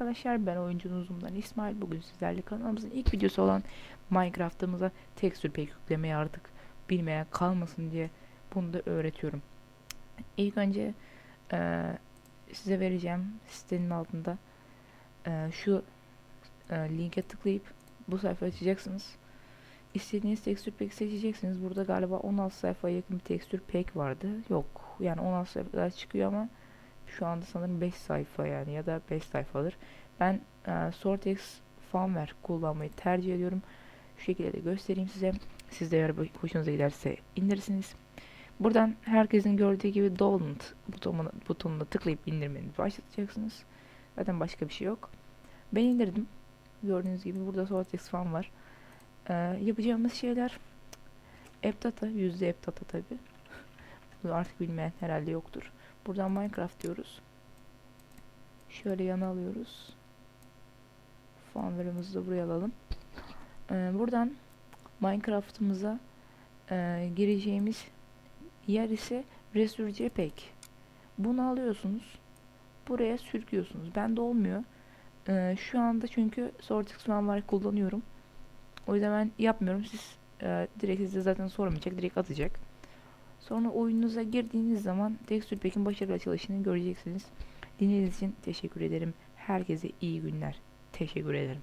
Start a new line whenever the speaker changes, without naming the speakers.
Arkadaşlar ben oyuncunuzumdan İsmail bugün sizlerle kanalımızın ilk videosu olan Minecraft'ımıza tekstür pek yüklemeyi artık bilmeyen kalmasın diye bunu da öğretiyorum. İlk önce eee, size vereceğim sitenin altında eee, şu eee, linke tıklayıp bu sayfayı açacaksınız. İstediğiniz tekstür pek seçeceksiniz. Burada galiba 16 sayfaya yakın bir tekstür pek vardı. Yok yani 16 sayfa çıkıyor ama şu anda sanırım 5 sayfa yani ya da 5 sayfadır. Ben e, Sortex Fanware kullanmayı tercih ediyorum. Şu şekilde de göstereyim size. Siz de eğer hoşunuza giderse indirirsiniz. Buradan herkesin gördüğü gibi download butonuna, butonuna tıklayıp indirmeni başlatacaksınız. Zaten başka bir şey yok. Ben indirdim. Gördüğünüz gibi burada Sortex Fan var. E, yapacağımız şeyler AppData, yüzde AppData tabi. Bunu artık bilmeyen herhalde yoktur. Buradan Minecraft diyoruz. Şöyle yana alıyoruz. Fanverimizi de buraya alalım. Ee, buradan Minecraft'ımıza e, gireceğimiz yer ise Resurce Pack. Bunu alıyorsunuz. Buraya sürüklüyorsunuz. Bende olmuyor. Ee, şu anda çünkü Sortex Fanware kullanıyorum. O yüzden ben yapmıyorum. Siz e, direkt size zaten sormayacak. Direkt atacak. Sonra oyununuza girdiğiniz zaman Texture Pack'in başarılı açılışını göreceksiniz. Dinlediğiniz için teşekkür ederim. Herkese iyi günler. Teşekkür ederim.